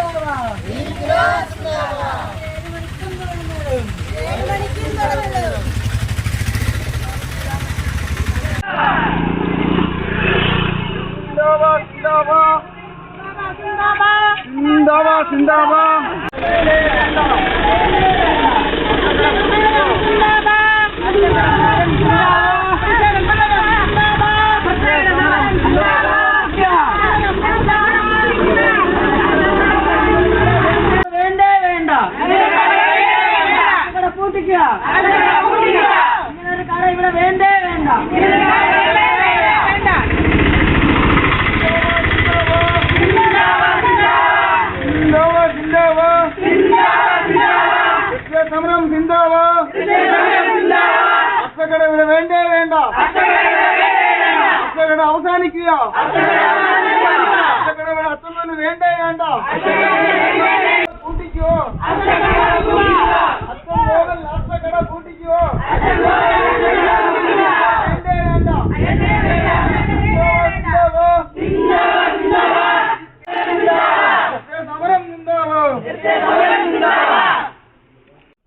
சிந்தாவா ஏழு மணிக்கும் வரணும் சிந்தாவா சிந்தாவா சிந்தாவா சிந்தாவா சிந்தாவா பூட்டிக்கா கடை இவ்வளவு வேண்டே வேண்டாம் சமரம் சிந்தாவா அத்தகடை விட வேண்டே வேண்டாம் அத்தகடை அவசானிக்கியா அத்தகடை விட அத்தனை வேண்டே வேண்டாம் கூட்டிக்கோ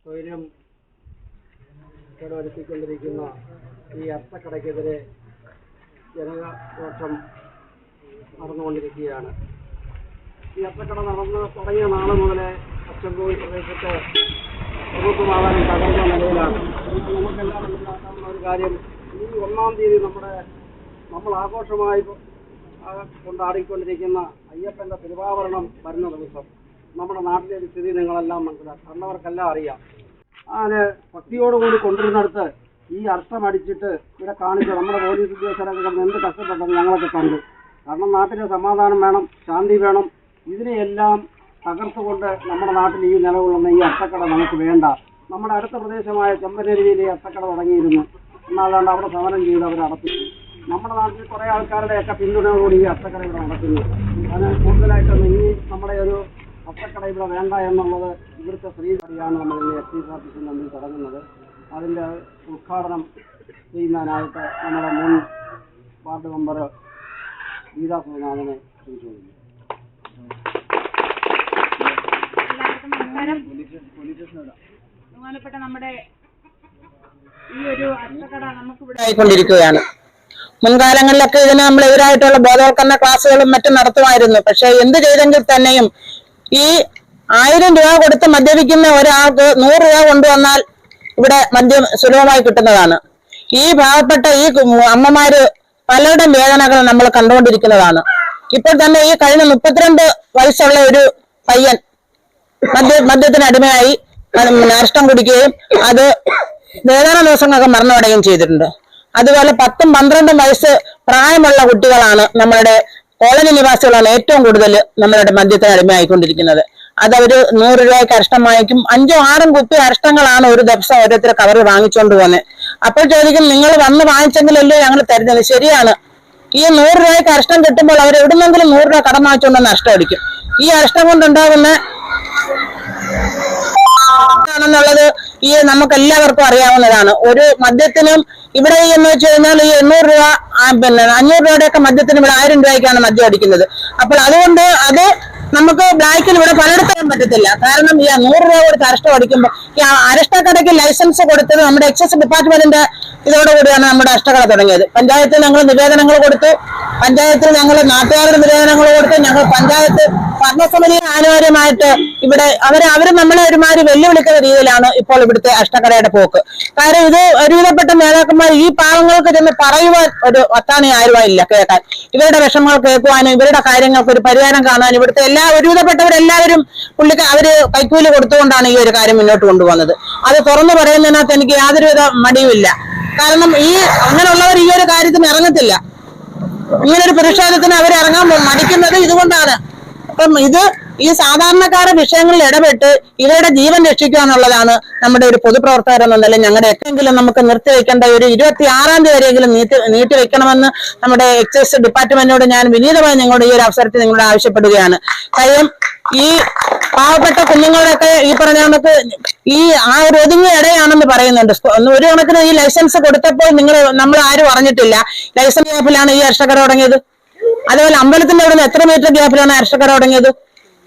സ്വൈര്യം കടവരുത്തിക്കൊണ്ടിരിക്കുന്ന ഈ അർത്ഥക്കടയ്ക്കെതിരെ ജനകോട്ടം നടന്നുകൊണ്ടിരിക്കുകയാണ്. ഈ അർത്ഥക്കട നടന്ന് തുടങ്ങിയ നാളെ മുതലേ അച്ചൻകോവിൽ പ്രദേശത്ത് മനസ്സിലാക്കാവുന്ന ഒരു കാര്യം ഈ ഒന്നാം തീയതി നമ്മുടെ നമ്മൾ ആഘോഷമായി കൊണ്ടാടിക്കൊണ്ടിരിക്കുന്ന അയ്യപ്പന്റെ തിരുവാഭരണം വരുന്ന ദിവസം. നമ്മുടെ നാട്ടിലെ ഒരു സ്ഥിതി നിങ്ങളെല്ലാം മനസ്സിലാക്കും. കണ്ടവർക്കെല്ലാം അറിയാം. അങ്ങനെ ഭക്തിയോടുകൂടി കൊണ്ടുവരുന്നിടത്ത് ഈ അർത്ഥം അടിച്ചിട്ട് ഇവിടെ കാണിച്ച നമ്മുടെ പോലീസ് ഉദ്യോഗസ്ഥരൊക്കെ കിടന്ന് എന്ത് കഷ്ടപ്പെട്ടെന്ന് ഞങ്ങളൊക്കെ കണ്ടു. കാരണം നാട്ടിലെ സമാധാനം വേണം ശാന്തി വേണം. ഇതിനെയെല്ലാം തകർത്തുകൊണ്ട് നമ്മുടെ നാട്ടിൽ ഈ നിലകൊള്ളുന്ന ഈ അട്ടക്കട നമുക്ക് വേണ്ട. നമ്മുടെ അടുത്ത പ്രദേശമായ ചെമ്പനരുവിയിലെ അട്ടക്കട തുടങ്ങിയിരുന്നു. എന്നാലാണ്ട് അവിടെ സമരം ചെയ്ത് അവർ അടപ്പിച്ചു. നമ്മുടെ നാട്ടിൽ കുറേ ആൾക്കാരുടെയൊക്കെ പിന്തുണയോടുകൂടി ഈ അട്ടക്കട ഇവിടെ നടക്കുന്നു. അതിന് കൂടുതലായിട്ടൊന്നും ഇനി നമ്മുടെ ഒരു അട്ടക്കട ഇവിടെ വേണ്ട എന്നുള്ളത് ഇവിടുത്തെ സ്ത്രീയാണ് നമ്മൾ ഇന്ന് എസ് പി ഓഫീസിൽ നമ്മൾ തുടങ്ങുന്നത്. അതിന്റെ ഉദ്ഘാടനം ചെയ്യുന്നതിനായിട്ട് നമ്മുടെ മുൻ വാർഡ് മെമ്പർ ഗീതാ സുനാഥനെ ക്ഷണിച്ചുകൊള്ളുന്നു എല്ലാവർക്കും നമസ്കാരം മുൻകാലങ്ങളിലൊക്കെ ഇതിന് നമ്മൾ എതിരായിട്ടുള്ള ബോധവൽക്കരണ ക്ലാസ്സുകളും മറ്റും നടത്തുമായിരുന്നു. പക്ഷെ എന്ത് ചെയ്തെങ്കിൽ തന്നെയും ഈ ആയിരം രൂപ കൊടുത്ത് മദ്യപിക്കുന്ന ഒരാൾക്ക് നൂറ് രൂപ കൊണ്ടുവന്നാൽ ഇവിടെ മദ്യം സുലഭമായി കിട്ടുന്നതാണ്. ഈ പാവപ്പെട്ട ഈ അമ്മമാര് പലരുടെ വേദനകൾ നമ്മൾ കണ്ടുകൊണ്ടിരിക്കുന്നതാണ്. ഇപ്പോൾ തന്നെ ഈ കഴിഞ്ഞ മുപ്പത്തിരണ്ട് വയസ്സുള്ള ഒരു പയ്യൻ മദ്യ മദ്യത്തിന് അടിമയായി. നഷ്ടം കുടിക്കുകയും അത് വേദന ദിവസങ്ങളൊക്കെ മരണമടയുകയും ചെയ്തിട്ടുണ്ട്. അതുപോലെ പത്തും പന്ത്രണ്ടും വയസ്സ് പ്രായമുള്ള കുട്ടികളാണ് നമ്മളുടെ കോളനി നിവാസികളാണ് ഏറ്റവും കൂടുതൽ നമ്മളുടെ മദ്യത്തിന് അടിമയായിക്കൊണ്ടിരിക്കുന്നത്. അത് അവർ നൂറ് രൂപയ്ക്ക് അരിഷ്ടം വാങ്ങിക്കും. അഞ്ചോ ആറും കുപ്പി അരിഷ്ടങ്ങളാണ് ഒരു ദിവസം ഓരോരുത്തർ കവർ വാങ്ങിച്ചുകൊണ്ട് പോകുന്നത് അപ്പോൾ ചോദിക്കും നിങ്ങൾ വന്ന് വാങ്ങിച്ചെങ്കിലല്ലേ ഞങ്ങൾ തരുന്നത്? ശരിയാണ്. ഈ നൂറ് രൂപയ്ക്ക് അരിഷ്ടം കിട്ടുമ്പോൾ അവർ എവിടുന്നെങ്കിലും നൂറ് രൂപ കടം വാങ്ങിച്ചുകൊണ്ട് നഷ്ടം അടിക്കും. ഈ അരിഷ്ടം കൊണ്ടുണ്ടാകുന്ന ആണെന്നുള്ളത് ഈ നമുക്ക് എല്ലാവർക്കും അറിയാവുന്നതാണ്. ഒരു മദ്യത്തിനും ഇവിടെ എന്ന് വെച്ച് കഴിഞ്ഞാൽ ഈ എണ്ണൂറ് രൂപ പിന്നെ അഞ്ഞൂറ് രൂപയുടെ ഒക്കെ മദ്യത്തിന് ഇവിടെ ആയിരം രൂപയ്ക്കാണ് മദ്യം അടിക്കുന്നത്. അപ്പോൾ അതുകൊണ്ട് അത് നമുക്ക് ബ്ലാക്കിൽ ഇവിടെ പലയിടത്തും പറ്റത്തില്ല. കാരണം ഈ നൂറ് രൂപ കൊടുത്ത് അരഷ്ട അടിക്കുമ്പോൾ ഈ അരഷ്ടക്കടയ്ക്ക് ലൈസൻസ് കൊടുത്തത് നമ്മുടെ എക്സൈസ് ഡിപ്പാർട്ട്മെന്റിന്റെ ഇതോടുകൂടിയാണ് നമ്മുടെ അഷ്ടകട തുടങ്ങിയത്. പഞ്ചായത്തിൽ ഞങ്ങൾ നിവേദനങ്ങൾ കൊടുത്തു. പഞ്ചായത്തിൽ ഞങ്ങൾ നാട്ടുകാരുടെ നിവേദനങ്ങൾ കൊടുത്തു. ഞങ്ങൾ പഞ്ചായത്ത് ഭരണസമിതി ആനുകാര്യമായിട്ട് ഇവിടെ അവർ അവർ നമ്മളെ ഒരുമാതിരി വെല്ലുവിളിക്കുന്ന രീതിയിലാണ് ഇപ്പോൾ ഇവിടുത്തെ അഷ്ടകടയുടെ പോക്ക്. കാരണം ഇത് ഒരുവിധപ്പെട്ട നേതാക്കന്മാർ ഈ പാവങ്ങൾക്ക് ചെന്ന് പറയുവാൻ ഒരു ഒത്താണി ആരുവായില്ല കേൾക്കാൻ ഇവരുടെ വിഷമങ്ങൾ കേൾക്കുവാനും ഇവരുടെ കാര്യങ്ങൾക്ക് ഒരു പരിഹാരം കാണാനും ഇവിടുത്തെ എല്ലാ ഒരുവിധപ്പെട്ടവരെല്ലാവരും പുള്ളിക്ക് അവർ കൈക്കൂലി കൊടുത്തുകൊണ്ടാണ് ഈ ഒരു കാര്യം മുന്നോട്ട് കൊണ്ടുപോകുന്നത്. അത് തുറന്നു പറയുന്നതിനകത്ത് എനിക്ക് യാതൊരുവിധ മടിയുമില്ല. കാരണം ഈ അങ്ങനെയുള്ളവർ ഈ ഒരു കാര്യത്തിന് ഇറങ്ങത്തില്ല. ഇങ്ങനൊരു പ്രതിഷേധത്തിന് അവർ ഇറങ്ങാൻ മടിക്കുന്നത് ഇതുകൊണ്ടാണ്. അപ്പം ഇത് ഈ സാധാരണക്കാരുടെ വിഷയങ്ങളിൽ ഇടപെട്ട് ഇവരുടെ ജീവൻ രക്ഷിക്കുക എന്നുള്ളതാണ് നമ്മുടെ ഒരു പൊതുപ്രവർത്തകർ എന്ന നിലയിൽ ഞങ്ങളുടെ എക്കെങ്കിലും നമുക്ക് നിർത്തിവെക്കേണ്ട ഒരു ഇരുപത്തി ആറാം തീയതി വരെയെങ്കിലും നീട്ടി നീട്ടിവെക്കണമെന്ന് നമ്മുടെ എക്സൈസ് ഡിപ്പാർട്ട്മെന്റിനോട് ഞാൻ വിനീതമായി നിങ്ങളുടെ ഈ ഒരു അവസരത്തിൽ നിങ്ങളോട് ആവശ്യപ്പെടുകയാണ്. കാര്യം ഈ പാവപ്പെട്ട കുഞ്ഞുങ്ങളൊക്കെ ഈ പറഞ്ഞ കണക്ക് ഈ ആ ഒരു ഒതുങ്ങിയ ഇടയാണെന്ന് പറയുന്നുണ്ട്. ഒരു കണക്കിന് ഈ ലൈസൻസ് കൊടുത്തപ്പോൾ നിങ്ങൾ നമ്മൾ ആരും അറിഞ്ഞിട്ടില്ല. ലൈസൻസ് ഗ്യാപ്പിലാണ് ഈ അർഷകർ തുടങ്ങിയത്. അതേപോലെ അമ്പലത്തിന്റെ അവിടെ നിന്ന് എത്ര മീറ്റർ ഗ്യാപ്പിലാണ് അർഷകർ തുടങ്ങിയത്?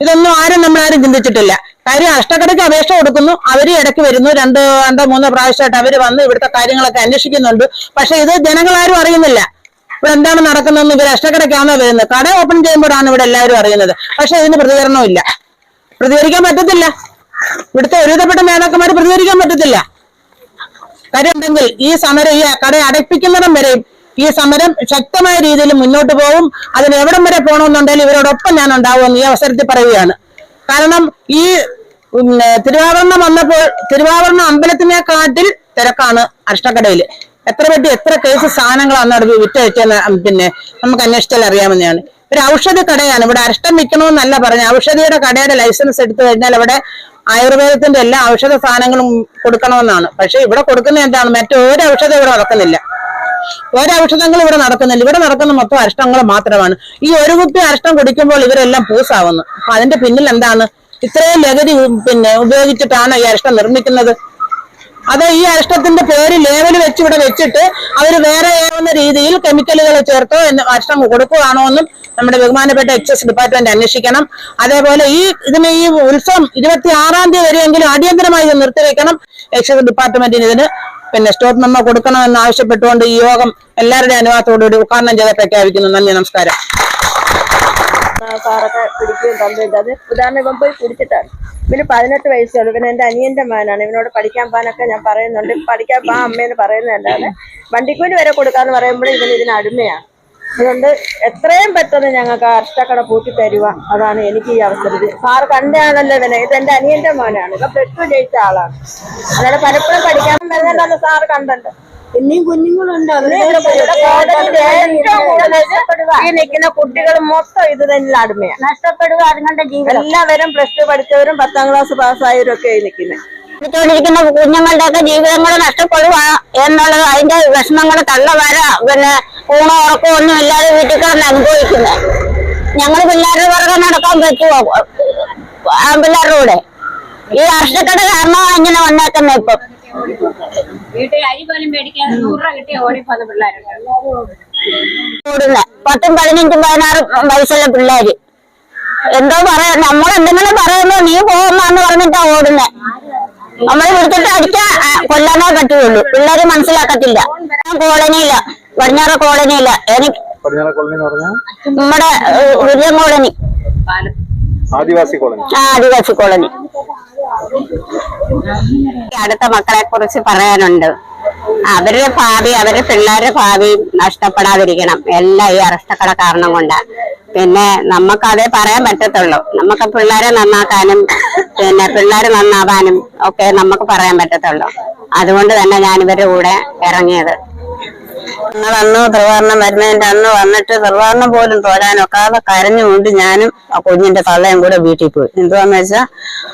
ഇതൊന്നും ആരും നമ്മളാരും ചിന്തിച്ചിട്ടില്ല. കാര്യം അഷ്ടകടയ്ക്ക് അപേക്ഷ കൊടുക്കുന്നു. അവർ ഇടയ്ക്ക് വരുന്നു. രണ്ട് രണ്ടോ മൂന്നോ പ്രാവശ്യമായിട്ട് അവർ വന്ന് ഇവിടുത്തെ കാര്യങ്ങളൊക്കെ അന്വേഷിക്കുന്നുണ്ട്. പക്ഷെ ഇത് ജനങ്ങളാരും അറിയുന്നില്ല. ഇവിടെ എന്താണ് നടക്കുന്നതെന്ന് ഇവർ അഷ്ടകടയ്ക്കാണോ വരുന്നത്? കട ഓപ്പൺ ചെയ്യുമ്പോഴാണ് ഇവിടെ എല്ലാവരും അറിയുന്നത്. പക്ഷെ ഇതിന് പ്രതികരണമില്ല പ്രതികരിക്കാൻ പറ്റത്തില്ല. ഇവിടുത്തെ ഒരുവിധപ്പെട്ട നേതാക്കന്മാർ പ്രതികരിക്കാൻ പറ്റത്തില്ല. കാര്യം ഈ സമരം ഈ കട അടപ്പിക്കുന്നിടം വരെയും ഈ സമരം ശക്തമായ രീതിയിൽ മുന്നോട്ട് പോകും അതിന് എവിടം വരെ പോകണമെന്നുണ്ടെങ്കിൽ ഇവരോടൊപ്പം ഞാൻ ഉണ്ടാവുമെന്ന് ഈ അവസരത്തിൽ പറയുകയാണ്. കാരണം ഈ തിരുവാഭരണം വന്നപ്പോൾ തിരുവാഭരണം അമ്പലത്തിനെക്കാട്ടിൽ തിരക്കാണ് അഷ്ടക്കടയിൽ എത്ര പെട്ടി എത്ര കേസ് സാധനങ്ങളാണ് അവിടെ വിറ്റ് വെച്ചെന്ന് പിന്നെ നമുക്ക് അന്വേഷിച്ചാൽ അറിയാമെന്നാണ് ഒരു ഔഷധ കടയാണ്. ഇവിടെ അരിഷ്ടം വിൽക്കണമെന്നല്ല പറഞ്ഞ ഔഷധിയുടെ കടയുടെ ലൈസൻസ് എടുത്തു കഴിഞ്ഞാൽ അവിടെ ആയുർവേദത്തിന്റെ എല്ലാ ഔഷധ സാധനങ്ങളും കൊടുക്കണമെന്നാണ്. പക്ഷെ ഇവിടെ കൊടുക്കുന്ന എന്താണ് മറ്റൊരു ഔഷധം ഇവിടെ നടക്കുന്നില്ല. ഒരു ഔഷധങ്ങളും ഇവിടെ നടക്കുന്നില്ല. ഇവിടെ നടക്കുന്ന മൊത്തം അരിഷ്ടങ്ങൾ മാത്രമാണ്. ഈ ഒരു കുപ്പി അരിഷ്ടം കുടിക്കുമ്പോൾ ഇവരെല്ലാം പൂസാവുന്നു. അപ്പൊ അതിന്റെ പിന്നിൽ എന്താണ്? ഇത്രയും ലഹരി പിന്നെ ഉപയോഗിച്ചിട്ടാണ് ഈ അരിഷ്ടം നിർമ്മിക്കുന്നത്. അത് ഈ അരിഷ്ടത്തിന്റെ പേര് ലേവൽ വെച്ച് ഇവിടെ വെച്ചിട്ട് അവർ വേറെ ഏറുന്ന രീതിയിൽ കെമിക്കലുകൾ ചേർത്തോ എന്ന് അരിഷ്ടം കൊടുക്കുകയാണോ എന്നും നമ്മുടെ ബഹുമാനപ്പെട്ട എക്സൈസ് ഡിപ്പാർട്ട്മെന്റ് അന്വേഷിക്കണം. അതേപോലെ ഈ ഇതിന് ഈ ഉത്സവം ഇരുപത്തി ആറാം തീയതി വരെയെങ്കിലും അടിയന്തരമായി ഇത് നിർത്തിവെക്കണം എക്സൈസ് ഡിപ്പാർട്ട്മെന്റിന് ഇതിന്. പിന്നെ സ്റ്റോപ്പ് മെമ്മോ കൊടുക്കണമെന്ന് ആവശ്യപ്പെട്ടുകൊണ്ട് ഈ യോഗം എല്ലാവരുടെയും അനുവാദത്തോടുകൂടി ഉദ്ഘാടനം ചെയ്ത് പ്രഖ്യാപിക്കുന്നു. നന്ദി നമസ്കാരം. ഇവന് പതിനെട്ട് വയസ്സുള്ളൂ പിന്നെ എന്റെ അനിയന്റെ മകനാണ്. ഇവനോട് പഠിക്കാൻ പോകാനൊക്കെ ഞാൻ പറയുന്നുണ്ട്. പഠിക്കാൻ പോകാൻ അമ്മേന്ന് പറയുന്നതല്ലാതെ വണ്ടിക്കൂലി വരെ കൊടുക്കാന്ന് പറയുമ്പോൾ ഇവന് ഇതിന് അടിമയാണ്. അതുകൊണ്ട് എത്രയും പെട്ടെന്ന് ഞങ്ങൾക്ക് ആ അഷ്ടക്കട പൂട്ടി തരുക അതാണ് എനിക്ക് ഈ അവസരത്തിൽ സാർ കണ്ടാണല്ലോ ഇവനെ. ഇത് എന്റെ അനിയന്റെ മോനാണ്. ഇപ്പൊ പ്ലസ് ടു ജയിച്ച ആളാണ്. അതായത് പലപ്പോഴും പഠിക്കാൻ വരുന്നുണ്ടെന്ന് സാർ കണ്ടുണ്ട് ഇനിയും കുഞ്ഞുങ്ങളുണ്ട്? ഈ നിൽക്കുന്ന കുട്ടികൾ മൊത്തം ഇത് തന്നെ അടിമയാണ്. നഷ്ടപ്പെടുക അതുങ്ങളുടെ ജീവിതം. എല്ലാവരും പ്ലസ് ടു പഠിച്ചവരും പത്താം ക്ലാസ് പാസ്സായവരും ഒക്കെ നിൽക്കുന്നത് പഠിച്ചുകൊണ്ടിരിക്കുന്ന കുഞ്ഞുങ്ങളുടെ ഒക്കെ ജീവിതങ്ങൾ നഷ്ടപ്പെടുക എന്നുള്ളത് അതിന്റെ വിഷമങ്ങൾ തള്ളവര പിന്നെ ഊണോ ഉറക്കോ ഒന്നും ഇല്ലാതെ വീട്ടിൽ കിടന്ന് അനുഭവിക്കുന്നത് ഞങ്ങൾ പിള്ളേരുടെ പുറകെ നടക്കാൻ പറ്റുമോ ആൺപിള്ളേരുടെ കൂടെ. ഈ അർഷക്കട കാരണം ഇങ്ങനെ വന്നേക്കുന്നത് ഇപ്പം. വീട്ടിൽ അരി പോലും മേടിക്കാതെ നൂറ് രൂപ കിട്ടിയ ഓടിപ്പോന്ന പിള്ളേരുണ്ട് ഓടുന്നത് പത്തും പതിനഞ്ചും പതിനാറും വയസ്സുള്ള പിള്ളേര്. എന്തോ പറയാ നമ്മൾ എന്തെങ്കിലും പറയുമ്പോ നീ പോകുന്നാന്ന് പറഞ്ഞിട്ടാ ഓടുന്നത് നമ്മൾ വിളിച്ചിട്ട് അടിച്ച കൊല്ലാനേ പറ്റുള്ളൂ. പിള്ളേര് മനസ്സിലാക്കത്തില്ല. കോളനിയില്ല പടിഞ്ഞാറ കോളനിയില്ല എനിക്ക് നമ്മുടെ ഏഹ്, colony. Adivasi colony. Adivasi colony. അടുത്ത മക്കളെ കുറിച്ച് പറയാനുണ്ട്. അവരുടെ ഭാവി അവരുടെ പിള്ളേരുടെ ഭാവി നഷ്ടപ്പെടാതിരിക്കണം. എല്ലാം ഈ അറസ്റ്റക്കട കാരണം കൊണ്ട്. പിന്നെ നമുക്കതേ പറയാൻ പറ്റത്തുള്ളൂ. നമുക്ക് പിള്ളേരെ നന്നാക്കാനും പിന്നെ പിള്ളേർ നന്നാവാനും ഒക്കെ നമുക്ക് പറയാൻ പറ്റത്തുള്ളൂ. അതുകൊണ്ട് തന്നെ ഞാൻ ഇവരുടെ കൂടെ ഇറങ്ങിയത്. ഞങ്ങൾ അന്ന് ത്രിവർണം വരുന്നതിന്റെ അന്ന് വന്നിട്ട് ത്രിവർണം പോലും തോരാനൊക്കാതെ കരഞ്ഞുകൊണ്ട് ഞാനും ആ കുഞ്ഞിന്റെ തള്ളയും കൂടെ വീട്ടിൽ പോയി. എന്തുവാന്ന് വെച്ചാ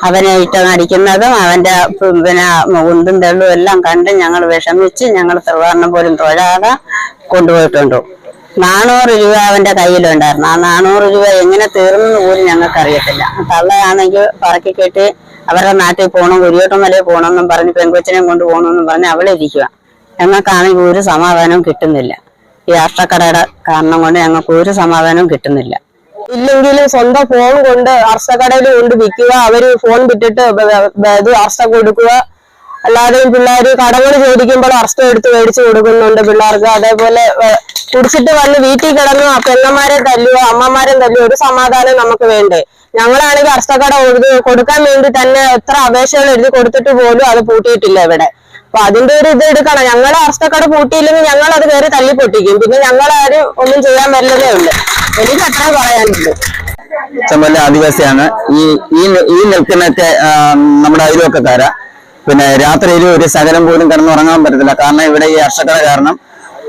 അവനെ ഇട്ട് അടിക്കുന്നതും അവന്റെ പിന്നെ ഉന്തും തെള്ളും എല്ലാം കണ്ട് ഞങ്ങൾ വിഷമിച്ച് ഞങ്ങൾ ത്രിവർണം പോലും തൊഴാതെ കൊണ്ടുപോയിട്ടുണ്ട്. നാനൂറ് രൂപ അവന്റെ കയ്യിലുണ്ടായിരുന്നു. ആ നാനൂറ് രൂപ എങ്ങനെ തീർന്നു പോലും ഞങ്ങൾക്ക് അറിയത്തില്ല തള്ളയാണെങ്കിൽ പറക്കി കെട്ടി അവരുടെ നാട്ടിൽ പോകണം കുരിയോട്ടമലയിൽ പോകണമെന്നും പറഞ്ഞ് പെൺകൊച്ചിനെയും കൊണ്ട് പോകണമെന്നും പറഞ്ഞ് അവളെ ഇരിക്കുക ഞങ്ങൾക്കാണെങ്കിൽ ഒരു സമാധാനവും കിട്ടുന്നില്ല. ഈ അർഷക്കടയുടെ കാരണം കൊണ്ട് ഞങ്ങൾക്ക് ഒരു സമാധാനവും കിട്ടുന്നില്ല. ഇല്ലെങ്കിലും സ്വന്തം ഫോൺ കൊണ്ട് അർഷക്കടയിൽ കൊണ്ട് വിൽക്കുക അവർ ഫോൺ വിട്ടിട്ട് അർഷ കൊടുക്കുക അല്ലാതെ പിള്ളേർ കടകൾ ചോദിക്കുമ്പോൾ അറസ്റ്റ് എടുത്ത് മേടിച്ചു കൊടുക്കുന്നുണ്ട് പിള്ളേർക്ക്. അതേപോലെ കുടിച്ചിട്ട് വന്ന് വീട്ടിൽ കിടന്നു ആ പെങ്ങന്മാരെ തല്ലുക അമ്മമാരെ തല്ലുക ഒരു സമാധാനം നമുക്ക് വേണ്ടേ? ഞങ്ങളാണെങ്കിൽ അർസ്റ്റക്കട കൊടുക്കാൻ വേണ്ടി തന്നെ എത്ര അപേക്ഷകൾ എഴുതി കൊടുത്തിട്ട് പോലും അത് പൂട്ടിയിട്ടില്ല ഇവിടെ. അപ്പൊ അതിന്റെ ഒരു ഇത് എടുക്കണം. ഞങ്ങൾ അർസ്റ്റക്കട പൂട്ടിയില്ലെങ്കിൽ ഞങ്ങൾ അത് കയറി തല്ലി പൊട്ടിക്കും പിന്നെ ഞങ്ങളാരും ഒന്നും ചെയ്യാൻ പറ്റുന്നതേ ഉള്ളു. എനിക്ക് അത്ര പറയാനുണ്ട് ചമ്മല്ല ആദിവാസിയാണ്. ഈ ഈ നിൽക്കുന്നൊക്കെ നമ്മുടെ അയൽവക്കക്കാരാ. പിന്നെ രാത്രിയിൽ ഒരു സകലം പോലും കിടന്നുറങ്ങാൻ പറ്റത്തില്ല. കാരണം ഇവിടെ ഈ അർഷക്കട കാരണം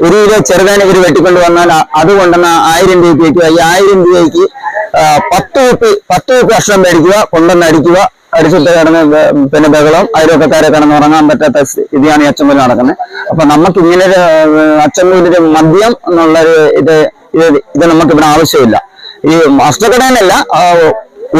ഒരു കിലോ ചെറുതാൻ ഇവർ വെട്ടിക്കൊണ്ട് വന്നാൽ അത് കൊണ്ടുവന്ന ആയിരം രൂപയ്ക്ക് ഈ ആയിരം രൂപയ്ക്ക് പത്ത് കുപ്പി പത്ത് കുപ്പി അക്ഷരം മേടിക്കുക കൊണ്ടുവന്ന് അടിക്കുക അടിച്ചിട്ട് കിടന്ന് പിന്നെ ബഹളം അയൽവക്കക്കാരെ കിടന്ന് ഉറങ്ങാൻ പറ്റാത്ത ഇതാണ് ഈ അച്ചമ്പൂരിൽ നടക്കുന്നത്. അപ്പൊ നമുക്ക് ഇങ്ങനെ ഒരു അച്ചമ്പൂരിന്റെ മദ്യം എന്നുള്ളൊരു ഇത് ഇത് നമുക്ക് ഇവിടെ ആവശ്യമില്ല. ഈ അഷ്ടക്കടേനല്ല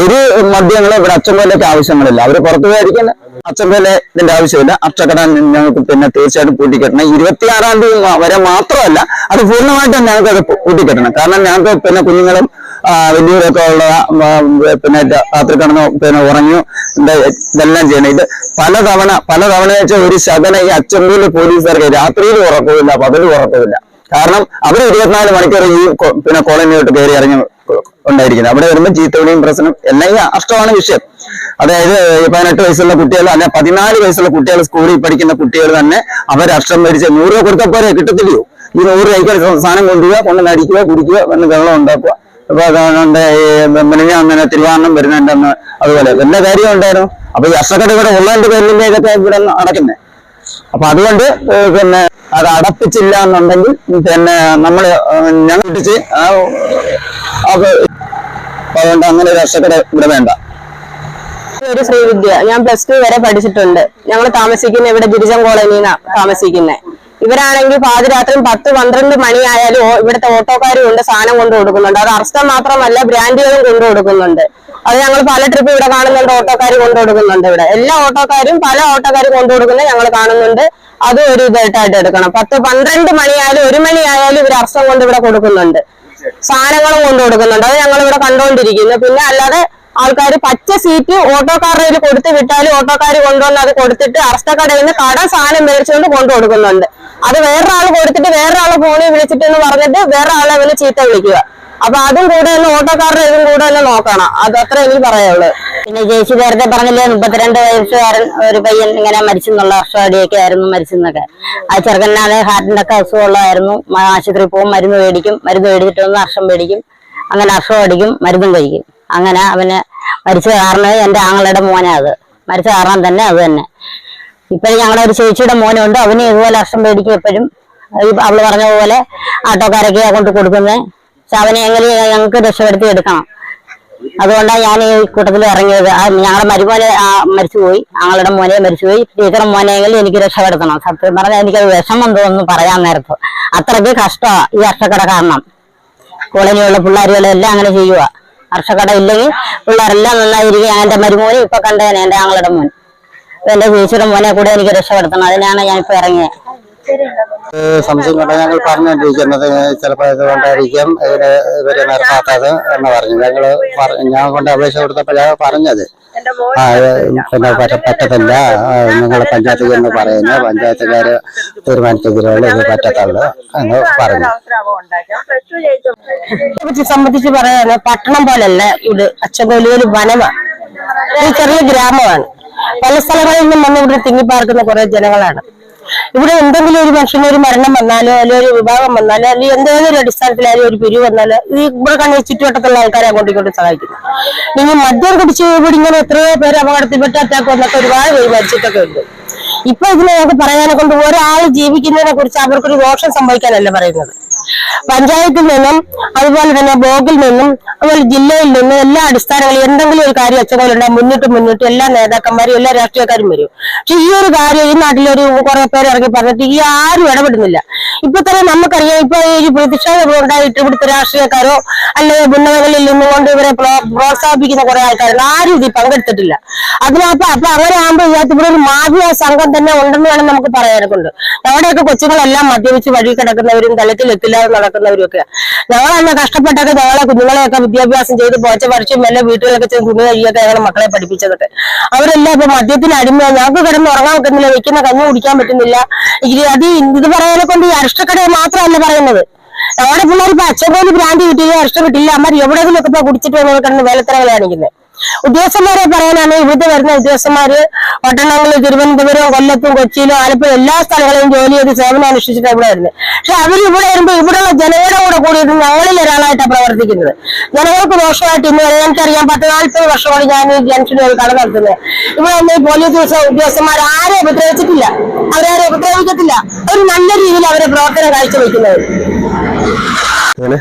ഒരു മദ്യങ്ങളും ഇവിടെ അച്ചമ്പേലേക്ക് ആവശ്യങ്ങളില്ല. അവർ പുറത്തു പോയിരിക്കുന്ന അച്ചമ്പേലെ ഇതിന്റെ ആവശ്യമില്ല. അഷ്ടക്കട ഞങ്ങൾക്ക് പിന്നെ തീർച്ചയായിട്ടും പൂട്ടിക്കെട്ടണം. ഇരുപത്തിയാറാം തീയതി വരെ മാത്രമല്ല അത് പൂർണമായിട്ടും ഞങ്ങൾക്ക് അത് പൂട്ടിക്കെട്ടണം. കാരണം ഞങ്ങൾക്ക് പിന്നെ കുഞ്ഞുങ്ങളും വലിയവരൊക്കെ ഉള്ള പിന്നെ രാത്രി കിടന്ന് പിന്നെ ഉറങ്ങി ഇത് ഇതെല്ലാം ചെയ്യണം. ഇത് പലതവണ പലതവണ വെച്ചാൽ ഒരു ശകന ഈ അച്ചമ്പൂരിലെ പോലീസുകാർക്ക് രാത്രിയിൽ ഉറക്കമില്ല പകലും ഉറക്കമില്ല. കാരണം അവർ ഇരുപത്തിനാല് മണിക്കൂർ ഈ പിന്നെ കോളനിയോട്ട് കയറി ഇറങ്ങി ഉണ്ടായിരിക്കുന്നത്. അവിടെ വരുമ്പോൾ ചീത്തവിളിയും പ്രശ്നം എല്ലാം അഷ്ടമാണ് വിഷയം. അതായത് പതിനെട്ട് വയസ്സുള്ള കുട്ടികൾ അല്ലെ പതിനാല് വയസ്സുള്ള കുട്ടികൾ സ്കൂളിൽ പഠിക്കുന്ന കുട്ടികൾ തന്നെ അവർ അഷ്ടം മേടിച്ച് നൂറ് രൂപ കൊടുത്താൽ പോരെ കിട്ടത്തില്ലയോ? ഈ നൂറ് രൂപയ്ക്ക് സാധനം കൊണ്ടുപോവുക കൊണ്ട് നടിക്കുക കുടിക്കുക വന്ന് വെള്ളം ഉണ്ടാക്കുക. അപ്പൊ അതുകൊണ്ട് പിന്നെ അങ്ങനെ തിരുവാണം വരുന്നുണ്ടെന്ന് അതുപോലെ എല്ലാ കാര്യം ഉണ്ടായിരുന്നു. അപ്പൊ ഈ അഷ്ടക്കട ഇവിടെ ഉള്ളതിന്റെ പേരിലല്ലേ ഇതൊക്കെ ഇവിടെ നടക്കുന്നത് അപ്പൊ അതുകൊണ്ട് പിന്നെ അത് അടപ്പിച്ചില്ല എന്നുണ്ടെങ്കിൽ പിന്നെ നമ്മൾ ഞങ്ങൾ അപ്പൊ അതുകൊണ്ട് അങ്ങനെ രക്ഷപ്പെടെ ഇവിടെ വേണ്ട. ഒരു ശ്രീവിദ്യ ഞാൻ പ്ലസ് ടു വരെ പഠിച്ചിട്ടുണ്ട്. ഞങ്ങൾ താമസിക്കുന്ന ഇവിടെ ഗിരിജൻ കോളനിന്നാ താമസിക്കുന്നത് ഇവരാണെങ്കിൽ പാതിരാത്രി പത്ത് പന്ത്രണ്ട് മണിയായാലും ഇവിടുത്തെ ഓട്ടോക്കാരും ഉണ്ട് സാധനം കൊണ്ടു കൊടുക്കുന്നുണ്ട്. അത് അർസ്ഥ മാത്രമല്ല ബ്രാൻഡുകളും കൊണ്ടു കൊടുക്കുന്നുണ്ട്. അത് ഞങ്ങൾ പല ട്രിപ്പ് ഇവിടെ കാണുന്നുണ്ട് ഓട്ടോക്കാർ കൊണ്ടു കൊടുക്കുന്നുണ്ട് ഇവിടെ. എല്ലാ ഓട്ടോക്കാരും പല ഓട്ടോക്കാരും കൊണ്ടു കൊടുക്കുന്നത് ഞങ്ങൾ കാണുന്നുണ്ട്. അത് ഒരു ഇതായിട്ടായിട്ട് എടുക്കണം. പത്ത് പന്ത്രണ്ട് മണിയായാലും ഒരു മണിയായാലും ഇവർ അറസ്റ്റം കൊണ്ട് ഇവിടെ കൊടുക്കുന്നുണ്ട്. സാധനങ്ങളും കൊണ്ടു കൊടുക്കുന്നുണ്ട്. അത് ഞങ്ങൾ ഇവിടെ കണ്ടുകൊണ്ടിരിക്കുന്നു പിന്നെ അല്ലാതെ ആൾക്കാർ പച്ച സീറ്റ് ഓട്ടോക്കാരുടെ കയ്യിൽ കൊടുത്ത് വിട്ടാൽ ഓട്ടോക്കാർ കൊണ്ടുവന്ന് അത് കൊടുത്തിട്ട് അറസ്റ്റക്കടയിൽ നിന്ന് കട സാധനം മേടിച്ചുകൊണ്ട് കൊണ്ടു കൊടുക്കുന്നുണ്ട് അത് വേറൊരാൾ കൊടുത്തിട്ട് വേറൊരാൾ ഫോണിൽ വിളിച്ചിട്ട് എന്ന് പറഞ്ഞിട്ട് വേറെ ആളെ അവന് ചീത്ത വിളിക്കുക. അപ്പൊ അതും കൂടെ ഒന്ന് ഓട്ടോക്കാരുടെ ഇതും കൂടെ തന്നെ നോക്കണം. അത് അത്ര എനിക്ക് പറയുള്ളൂ പിന്നെ ചേച്ചി നേരത്തെ പറഞ്ഞില്ലേ മുപ്പത്തിരണ്ട് വയസ്സുകാരൻ ഒരു പയ്യൻ ഇങ്ങനെ മരിച്ചെന്നുള്ള വർഷവാടിയൊക്കെ ആയിരുന്നു മരിച്ചെന്നൊക്കെ. ആ ചെറുക്കനാണ് ഹാർട്ടിന്റെ ഒക്കെ അസുഖമുള്ളതായിരുന്നു ആശുപത്രിയിൽ പോകും മരുന്ന് മേടിക്കും മരുന്ന് മേടിച്ചിട്ട് വന്ന് അർഷം മേടിക്കും. അങ്ങനെ അർഷം അടിക്കും മരുന്നും കഴിക്കും. അങ്ങനെ അവന് മരിച്ച കാരണം എന്റെ ആങ്ങളുടെ മോനാ അത്. മരിച്ച കാരണം തന്നെ അത് തന്നെ. ഇപ്പോഴും ഞങ്ങളുടെ ഒരു ചേച്ചിയുടെ മോനുണ്ട്. അവന് ഇതുപോലെ അക്ഷം മേടിക്കും എപ്പോഴും. അവൾ പറഞ്ഞ പോലെ ആട്ടോക്കാരൊക്കെ കൊണ്ട് കൊടുക്കുന്നത് പക്ഷെ അവനെ എങ്ങനെ ഞങ്ങൾക്ക് രക്ഷപ്പെടുത്തി എടുക്കണം. അതുകൊണ്ടാണ് ഞാൻ ഈ കൂട്ടത്തിൽ ഇറങ്ങിയത്. ഞങ്ങളുടെ മരുമോനെ മരിച്ചുപോയി. ഞങ്ങളുടെ മോനെ മരിച്ചുപോയി. ടീച്ചറുടെ മോനെങ്കിലും എനിക്ക് രക്ഷപ്പെടുത്തണം. സത്യം പറഞ്ഞാൽ എനിക്കത് വിഷമം തോന്നുന്നു പറയാൻ നേരത്ത്. അത്രയ്ക്ക് കഷ്ടമാണ് ഈ അക്ഷക്കട കാരണം. കോളനിയുള്ള പിള്ളേരുകളെല്ലാം അങ്ങനെ ചെയ്യുക വർഷക്കട ഇല്ലെങ്കിൽ പിള്ളേരെല്ലാം നന്നായിരിക്കും. എന്റെ മരുമോനെ ഇപ്പൊ കണ്ടേനെ എന്റെ ആങ്ങളുടെ മോൻ. എന്റെ ചേച്ചിയുടെ മോനെ കൂടെ എനിക്ക് രക്ഷപ്പെടുത്തണം. അതിനാണ് ഞാൻ ഇപ്പൊ ഇറങ്ങിയത് സംശയം കൊണ്ട് ഞങ്ങൾ പറഞ്ഞുകൊണ്ടിരിക്കുന്നത് ചിലപ്പോൾ ഇതുകൊണ്ടായിരിക്കും ഇവർ ഇവർ നിർത്താത്തത് എന്ന് പറഞ്ഞു. ഞങ്ങൾ ഞാൻ കൊണ്ട് അപേക്ഷ കൊടുത്തപ്പോഴാണ് പറഞ്ഞത്. ഇത് പിന്നെ പറ്റത്തില്ല. നിങ്ങൾ പഞ്ചായത്തിൽ എന്ന് പറയുന്നു. പഞ്ചായത്തുകാര് തീരുമാനിച്ചതിലുള്ള ഇത് പറ്റത്തുള്ളൂ എന്ന് പറഞ്ഞു. പറ്റി സംബന്ധിച്ച് പറയാന് പട്ടണം പോലല്ല ഇത് അച്ചൻകോലി ഒരു വനമാണ് ഇത് ചെറിയ ഗ്രാമമാണ്. പല സ്ഥലങ്ങളിൽ നിന്നും വന്ന് ഇവിടെ തിങ്ങിപ്പാർക്കുന്ന കുറെ ജനങ്ങളാണ്. ഇവിടെ എന്തെങ്കിലും ഒരു മനുഷ്യന് ഒരു മരണം വന്നാലോ അല്ലെങ്കിൽ ഒരു വിഭാഗം വന്നാലോ അല്ലെങ്കിൽ എന്തെങ്കിലും അടിസ്ഥാനത്തിലായാലും ഒരു പിരിവ് വന്നാലോ ഈ ഇവിടെ കണ്ട ചുറ്റുവട്ടത്തുള്ള ആൾക്കാരെ അങ്ങോട്ടും ഇങ്ങോട്ടും സഹായിക്കുന്നു. നിങ്ങൾ മദ്യം കുടിച്ച് ഇവിടെ ഇങ്ങനെ എത്രയോ പേര് അപകടത്തിൽപ്പെട്ട് അറ്റാക്ക് വന്നൊക്കെ ഒരുപാട് പേര് മരിച്ചിട്ടൊക്കെ ഉണ്ട്. ഇപ്പൊ ഇതിനെ ഞങ്ങൾക്ക് പറയാനെ കൊണ്ട് ഒരാൾ ജീവിക്കുന്നതിനെ കുറിച്ച് അവർക്കൊരു ദോഷം സംഭവിക്കാനല്ല പറയുന്നത്. പഞ്ചായത്തിൽ നിന്നും അതുപോലെ തന്നെ ബ്ലോക്കിൽ നിന്നും അതുപോലെ ജില്ലയിൽ നിന്നും എല്ലാ അടിസ്ഥാനങ്ങളിൽ എന്തെങ്കിലും ഒരു കാര്യം അച്ഛനുണ്ടാകും മുന്നിട്ട് മുന്നിട്ട് എല്ലാ നേതാക്കന്മാരും എല്ലാ രാഷ്ട്രീയക്കാരും വരും. പക്ഷെ ഈ ഒരു കാര്യം ഈ നാട്ടിലൊരു കുറെ പേര് ഇറങ്ങി പറഞ്ഞിട്ട് ഈ ആരും ഇടപെടുന്നില്ല. ഇപ്പൊ തന്നെ നമുക്കറിയാം ഇപ്പൊ ഈ പ്രതിഷേധം ഉണ്ടായിട്ട് ഇവിടുത്തെ രാഷ്ട്രീയക്കാരോ അല്ലെങ്കിൽ ഉന്നതകളിൽ നിന്നുകൊണ്ട് ഇവരെ പ്രോത്സാഹിപ്പിക്കുന്ന കുറെ ആൾക്കാരുണ്ട്. ആരും ഇതിൽ പങ്കെടുത്തിട്ടില്ല. അതിനകത്ത് അപ്പൊ അങ്ങനെ ആകുമ്പോൾ ഇതിനകത്ത് ഇവിടെ ഒരു മാഫിയ സംഘം തന്നെ ഉണ്ടെന്ന് വേണം നമുക്ക് പറയാനൊക്കെ ഉണ്ട്. അവിടെയൊക്കെ കൊച്ചുങ്ങളെല്ലാം മദ്യപിച്ച് വഴി കിടക്കുന്നവരും തലത്തിലെത്തില്ലാതെ നടക്കുന്നവരും ഒക്കെ ഞങ്ങളന്ന് കഷ്ടപ്പെട്ടൊക്കെ ഞങ്ങളെ കുഞ്ഞുങ്ങളെയൊക്കെ വിദ്യാഭ്യാസം ചെയ്ത് പോച്ച പഠിച്ചും മെല്ലെ വീട്ടുകളൊക്കെ ചെന്ന് തുണി കഴിയൊക്കെ ഞങ്ങൾ മക്കളെ പഠിപ്പിച്ചതൊക്കെ. അവരെല്ലാം ഇപ്പൊ മദ്യത്തിന് അടിമ ഞങ്ങൾക്ക് കിടന്ന് ഉറങ്ങാൻ പറ്റുന്നില്ല വെക്കുന്ന കഞ്ഞി കുടിക്കാൻ പറ്റുന്നില്ല. അത് ഇത് പറയാനെ കൊണ്ട് ഈ അരിഷ്ടക്കടയെ മാത്രമല്ല പറയുന്നത്. ഞങ്ങളുടെ പിള്ളേർ ഇപ്പൊ അച്ഛൻ ഭ്രാന്തി കിട്ടിയില്ല അരിഷ്ടപ്പെട്ടില്ല അമ്മ എവിടെയെങ്കിലും ഒക്കെ കുടിച്ചിട്ട് കിടന്ന് വേലത്തരങ്ങൾ കാണിക്കുന്നത് ഉദ്യോഗസ്ഥന്മാരെ പറയാനാണ് ഇവിടുത്തെ വരുന്ന ഉദ്യോഗസ്ഥന്മാര് പട്ടണങ്ങളിൽ തിരുവനന്തപുരം കൊല്ലത്തും കൊച്ചിയിലും ആലപ്പുഴ എല്ലാ സ്ഥലങ്ങളിലും ജോലി ചെയ്ത് സേവനം അനുഷ്ഠിച്ചിട്ട് ഇവിടെ വരുന്നത് പക്ഷെ അവർ ഇവിടെ വരുമ്പോൾ ഇവിടെയുള്ള ജനങ്ങളുടെ കൂടെ കൂടിയിട്ട് ഞങ്ങളിൽ ഒരാളായിട്ടാണ് പ്രവർത്തിക്കുന്നത്. ജനങ്ങൾക്ക് ദോഷമായിട്ട് ഇന്ന് വരെ എനിക്കറിയാം പത്ത് നാൽപ്പത് വർഷമാണ് ഞാൻ ഈ ജംഗ്ഷനിൽ ഒരു കട നടത്തുന്നത് ഇവിടെ വന്ന് പോലീസ് ഉദ്യോഗസ്ഥ- ഉദ്യോഗസ്ഥന്മാർ ആരെ ഉപദ്രവിച്ചിട്ടില്ല. അവരാരെ ഉപദ്രവിക്കത്തില്ല. ഒരു നല്ല രീതിയിൽ അവരെ പ്രവർത്തനം കാഴ്ചവെക്കുന്നത്. അങ്ങനെ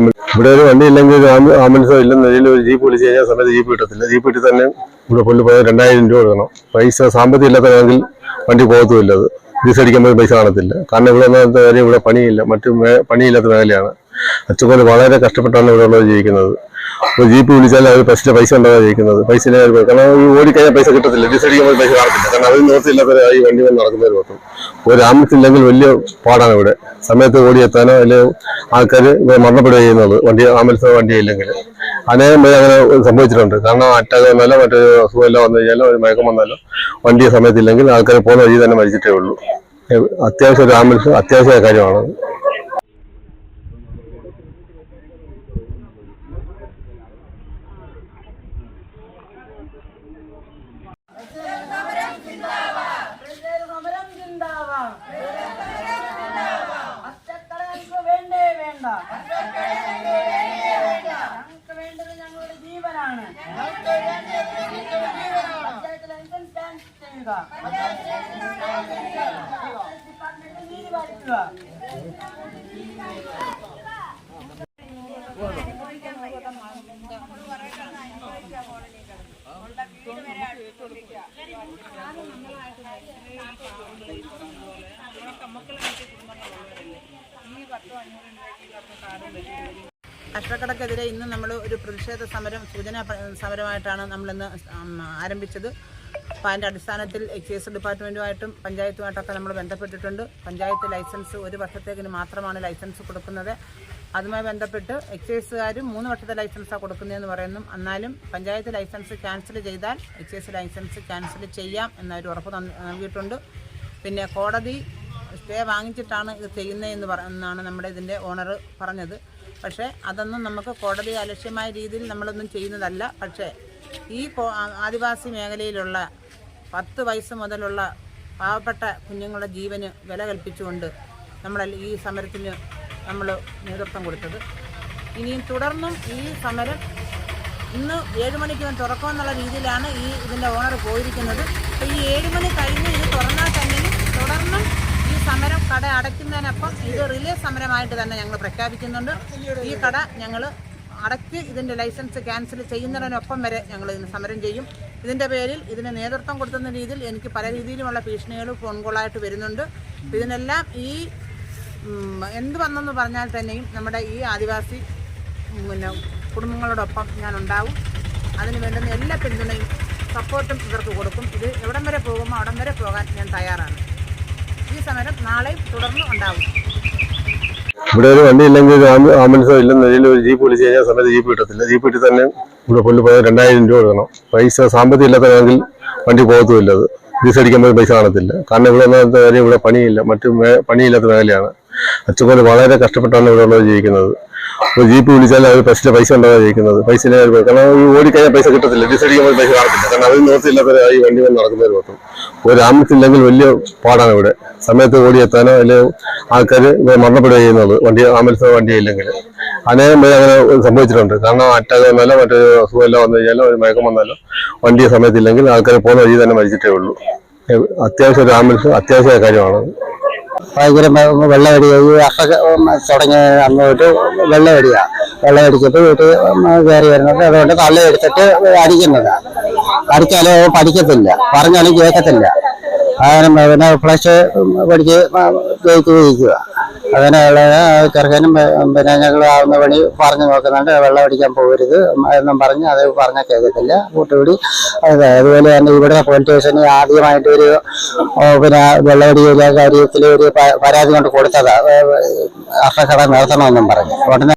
ഇവിടെ ഒരു വണ്ടി ഇല്ലെങ്കിൽ ആംബു- ആംബുലൻസോ ഇല്ലെന്ന നിലയിൽ ഒരു ജീപ്പ് വിളിച്ച് കഴിഞ്ഞാൽ സമയത്ത് ജീപ്പ് കിട്ടത്തില്ല. ജീപ്പ് കിട്ടി തന്നെ ഇവിടെ പുല്ല് പോയാൽ രണ്ടായിരം രൂപ കൊടുക്കണം. പൈസ സാമ്പത്തികം ഇല്ലാത്തതാണെങ്കിൽ വണ്ടി പോകത്തുമില്ല അത്. ഡീസൽ അടിക്കുമ്പോൾ പൈസ കാണത്തില്ല. കാരണം ഇവിടെ ഒന്നാമത്തെ കാര്യം ഇവിടെ പണിയില്ല. മറ്റു പണിയില്ലാത്ത മേഖലയാണ്. അച്ഛൻ വളരെ കഷ്ടപ്പെട്ടാണ് ഇവിടെ ഉള്ളത് ജീവിക്കുന്നത്. ഒരു ജീപ്പ് വിളിച്ചാൽ അവർ ഫസ്റ്റ് പൈസ ഉണ്ടാകാൻ ചോദിക്കുന്നത്. പൈസ കാരണം ഈ ഓടിക്കഴിഞ്ഞാൽ പൈസ കിട്ടത്തില്ല. ഡിസൈഡിക്കുമ്പോൾ പൈസ കാണത്തില്ല. കാരണം അതിന് നിവൃത്തിയില്ലാത്ത ഈ വണ്ടി വന്ന് നടക്കുന്നവർ മൊത്തം ഒരു ആംബുലൻസ് ഇല്ലെങ്കിൽ വലിയ പാടാണ് ഇവിടെ. സമയത്ത് ഓടിയെത്താനോ അല്ലെങ്കിൽ ആൾക്കാർ മരണപ്പെടുക ചെയ്യുന്നത്. വണ്ടി ആംബുലൻസോ വണ്ടി ഇല്ലെങ്കിൽ. അനേകം പേര് അങ്ങനെ സംഭവിച്ചിട്ടുണ്ട്. കാരണം അറ്റാക്ക് വന്നാലോ മറ്റൊരു അസുഖമെല്ലാം വന്നു കഴിഞ്ഞാലോ ഒരു മയക്കം വന്നാലോ വണ്ടി സമയത്തില്ലെങ്കിൽ ആൾക്കാർ പോകുന്ന വഴി തന്നെ മരിച്ചിട്ടേ ഉള്ളൂ. അത്യാവശ്യം ഒരു ആംബുലൻസ് അത്യാവശ്യ കാര്യമാണ് പച്ചക്കറികൾക്ക് വേണ്ടേ വേണ്ട ഞങ്ങൾക്ക് വേണ്ടത് ഞങ്ങളുടെ ജീവനാണ് പഞ്ചായത്ത് ലൈസൻസ് ക്യാൻസൽ ചെയ്യുക ഡിപ്പാർട്ട്മെന്റ് നീതി പാലിക്കുക മക്കൾ കർഷകർക്കെതിരെ ഇന്ന് നമ്മൾ ഒരു പ്രതിഷേധ സമരം സൂചന സമരമായിട്ടാണ് നമ്മളിന്ന് ആരംഭിച്ചത്. അപ്പോൾ അതിന്റെ അടിസ്ഥാനത്തിൽ എക്സൈസ് ഡിപ്പാർട്ട്മെന്റുമായിട്ടും പഞ്ചായത്തുമായിട്ടൊക്കെ നമ്മൾ ബന്ധപ്പെട്ടിട്ടുണ്ട്. പഞ്ചായത്ത് ലൈസൻസ് ഒരു വർഷത്തേക്കിന് മാത്രമാണ് ലൈസൻസ് കൊടുക്കുന്നത്. അതുമായി ബന്ധപ്പെട്ട് എക്സൈസുകാരും മൂന്ന് വർഷത്തെ ലൈസൻസാണ് കൊടുക്കുന്നതെന്ന് പറയുന്നു. എന്നാലും പഞ്ചായത്ത് ലൈസൻസ് ക്യാൻസൽ ചെയ്താൽ എക്സൈസ് ലൈസൻസ് ക്യാൻസൽ ചെയ്യാം എന്നൊരു ഉറപ്പ് നൽകിയിട്ടുണ്ട്. പിന്നെ കോടതി സ്റ്റേ വാങ്ങിച്ചിട്ടാണ് ഇത് ചെയ്യുന്നതെന്ന് പറഞ്ഞാണ് നമ്മുടെ ഇതിന്റെ ഓണർ പറഞ്ഞത്. പക്ഷേ അതൊന്നും നമുക്ക് കോടതി അലക്ഷ്യമായ രീതിയിൽ നമ്മളൊന്നും ചെയ്യുന്നതല്ല. പക്ഷേ ഈ ആദിവാസി മേഖലയിലുള്ള പത്ത് വയസ്സ് മുതലുള്ള പാവപ്പെട്ട കുഞ്ഞുങ്ങളുടെ ജീവന് വില കൽപ്പിച്ചുകൊണ്ട് നമ്മൾ ഈ സമരത്തിന് നമ്മൾ നേതൃത്വം കൊടുത്തത്. ഇനിയും തുടർന്നും ഈ സമരം ഇന്ന് ഏഴ് മണിക്ക് തുറക്കുമെന്നുള്ള രീതിയിലാണ് ഈ ഇതിന്റെ ഓണർ പോയിരിക്കുന്നത്. അപ്പോൾ ഈ ഏഴ് മണി കഴിഞ്ഞ് ഇത് തുറന്നാൽ തന്നെയും തുടർന്നും ഈ സമരം കട അടയ്ക്കുന്നതിനൊപ്പം ഇത് റിലേ സമരമായിട്ട് തന്നെ ഞങ്ങൾ പ്രഖ്യാപിക്കുന്നുണ്ട്. ഈ കട ഞങ്ങൾ അടയ്ക്ക് ഇതിന്റെ ലൈസൻസ് ക്യാൻസൽ ചെയ്യുന്നതിനൊപ്പം വരെ ഞങ്ങൾ ഇതിന് സമരം ചെയ്യും. ഇതിന്റെ പേരിൽ ഇതിന് നേതൃത്വം കൊടുത്തുന്ന രീതിയിൽ എനിക്ക് പല രീതിയിലുമുള്ള ഭീഷണികൾ ഫോൺ കോളായിട്ട് വരുന്നുണ്ട്. ഇതിനെല്ലാം ഈ എന്ത് വന്നെന്ന് പറഞ്ഞാൽ തന്നെയും നമ്മുടെ ഈ ആദിവാസി പിന്നെ കുടുംബങ്ങളോടൊപ്പം ഞാൻ ഉണ്ടാവും അതിന് വേണ്ടുന്ന എല്ലാ പിന്തുണയും സപ്പോർട്ടും ഇവർക്ക് കൊടുക്കും. ഇത് എവിടം വരെ പോകുമോ അവിടം വരെ പോകാൻ ഞാൻ തയ്യാറാണ്. ഈ സമരം നാളെയും തുടർന്ന് ഉണ്ടാവും. ഇവിടെ ഒരു വണ്ടി ഇല്ലെങ്കിൽ ആംബു- ആംബുലൻസോ നിലയിൽ ഒരു ജീപ്പ് വിളിച്ച് കഴിഞ്ഞാൽ സമയത്ത് ജീപ്പ് കിട്ടത്തില്ല. ജീപ്പ് കിട്ടി തന്നെ ഇവിടെ കൊണ്ടുപോയാൽ രണ്ടായിരം രൂപ കൊടുക്കണം. പൈസ സാമ്പത്തികം ഇല്ലാത്തതാണെങ്കിൽ വണ്ടി പോകത്തുമില്ല അത്. ഡീസൽ അടിക്കുമ്പോൾ പൈസ കാണത്തില്ല. കാരണം ഇവിടെ ഒന്നാമത്തെ കാര്യം ഇവിടെ പണിയില്ല. മറ്റു പണിയില്ലാത്ത മേഖലയാണ്. അച്ഛൻ വളരെ കഷ്ടപ്പെട്ടാണ് ഇവിടെ ഉള്ളത് ജീവിക്കുന്നത്. ഒരു ജീപ്പ് വിളിച്ചാൽ അവർ ഫസ്റ്റ് പൈസ ഉണ്ടാകാൻ ചോദിക്കുന്നത്. പൈസ കാരണം ഈ ഓടിക്കഴിഞ്ഞാൽ പൈസ കിട്ടത്തില്ല. ഡിസൈഡിക്കുമ്പോൾ പൈസ കാണത്തില്ല കാരണം അതിന് നോർത്തില്ലാത്ത ഈ വണ്ടി വന്ന് നടക്കുന്നവർ മൊത്തം ഒരു ആംബുലൻസ് വലിയ പാടാണ് ഇവിടെ. സമയത്ത് ഓടിയെത്താനോ അല്ലെങ്കിൽ ആൾക്കാർ മരണപ്പെടുക ചെയ്യുന്നത്. വണ്ടി ആംബുലൻസ് വണ്ടി ഇല്ലെങ്കിൽ. അനേകം പേര് അങ്ങനെ സംഭവിച്ചിട്ടുണ്ട്. കാരണം അറ്റാക്ക് വന്നാലോ മറ്റൊരു അസുഖമെല്ലാം വന്നു കഴിഞ്ഞാലോ ഒരു മയക്കം വന്നാലോ വണ്ടി സമയത്തില്ലെങ്കിൽ ആൾക്കാർ പോകുന്ന വഴി തന്നെ മരിച്ചിട്ടേ ഉള്ളൂ. അത്യാവശ്യം ഒരു ആംബുലൻസ് അത്യാവശ്യമായ കാര്യമാണ്. ഭയങ്കര വെള്ളമടി തുടങ്ങിയ അന്ന് തൊട്ട് വെള്ളമടിയാ വെള്ളമടിച്ചിട്ട് വീട്ടിൽ കയറി വരുന്നത് അതുകൊണ്ട് തള്ള എടുത്തിട്ട് അടിക്കുന്നതാണ് അടിച്ചാലേ പഠിക്കത്തില്ല. പറഞ്ഞാലും കേൾക്കത്തില്ല. അങ്ങനെ പിന്നെ ഫ്ലഷ് പഠിച്ച് ജയിച്ച് ജയിക്കുക അങ്ങനെയുള്ള ചെറുക്കനും പിന്നെ ഞങ്ങൾ ആവുന്ന പണി പറഞ്ഞു നോക്കുന്നുണ്ട്. വെള്ളം അടിക്കാൻ പോകരുത് എന്നും പറഞ്ഞ് അത് പറഞ്ഞ കേൾക്കത്തില്ല. കൂട്ടുകൂടി അതെ അതുപോലെ തന്നെ ഇവിടെ പോലീസ് സ്റ്റേഷനിൽ ആദ്യമായിട്ട് ഒരു പിന്നെ വെള്ളമടിയുടെ കാര്യത്തിൽ ഒരു പരാതി കൊണ്ട് കൊടുത്തതാണ് അർഹകട നടത്തണമെന്നും പറഞ്ഞു. ഉടനെ